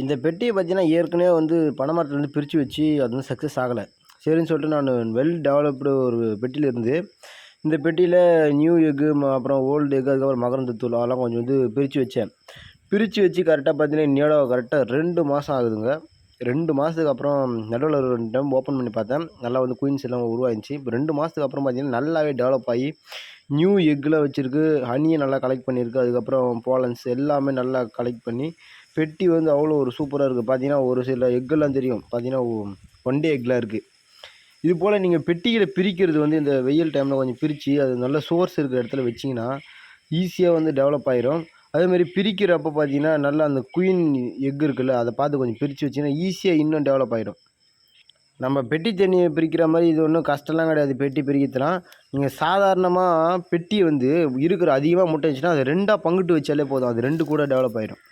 இந்த பெட்டியை பார்த்தீங்கன்னா ஏற்கனவே வந்து பனைமரத்துலேருந்து பிரித்து வச்சு அது வந்து சக்ஸஸ் ஆகலை. சரின்னு சொல்லிட்டு நான் வெல் டெவலப்டு ஒரு பெட்டியில் இருந்து இந்த பெட்டியில் நியூ எக்கு அப்புறம் ஓல்டு எக்கு அதுக்கப்புறம் மகரந்தத்தூள் அதெல்லாம் கொஞ்சம் வந்து பிரித்து வச்சேன். பிரித்து வச்சு கரெக்டாக பார்த்தீங்கன்னா இன்னையோட கரெக்டாக ரெண்டு மாதம் ஆகுதுங்க. ரெண்டு மாதத்துக்கு அப்புறம் நடுவில் ஒரு ரெண்டு டைம் ஓப்பன் பண்ணி பார்த்தேன். நல்லா வந்து குயின்ஸ் எல்லாம் உருவாயிருந்துச்சு இப்போ ரெண்டு மாதத்துக்கு அப்புறம் பார்த்தீங்கன்னா நல்லாவே டெவலப் ஆகி நியூ எக்கில் வச்சுருக்கு. ஹனியை நல்லா கலெக்ட் பண்ணியிருக்கு. அதுக்கப்புறம் போலன்ஸ் எல்லாமே நல்லா கலெக்ட் பண்ணி பெட்டி வந்து அவ்வளோ ஒரு சூப்பராக இருக்குது பார்த்தீங்கன்னா ஒரு சில எக்கெல்லாம் தெரியும். பார்த்தீங்கன்னா ஒன் டே எக்கில் இருக்குது இது போல் நீங்கள் பெட்டிகளை பிரிக்கிறது வந்து இந்த வெயில் டைமில் கொஞ்சம் பிரித்து அது நல்ல சோர்ஸ் இருக்கிற இடத்துல வச்சிங்கன்னா ஈஸியாக வந்து டெவலப் ஆயிரும். அதேமாரி பிரிக்கிறப்ப பார்த்தீங்கன்னா நல்லா அந்த குயின் எக் இருக்குல்ல அதை பார்த்து கொஞ்சம் பிரித்து வச்சிங்கன்னா ஈஸியாக இன்னும் டெவலப் ஆகிடும் நம்ம பெட்டி தண்ணியை பிரிக்கிற மாதிரி இது ஒன்றும் கஷ்டம்லாம் கிடையாது. பெட்டி பிரிக்கிறதுலாம். நீங்கள் சாதாரணமாக பெட்டி வந்து இருக்கிற அதிகமாக முட்டை வச்சுன்னா அது ரெண்டாக பங்குட்டு வச்சாலே போதும். அது ரெண்டு கூட டெவலப் ஆயிடும்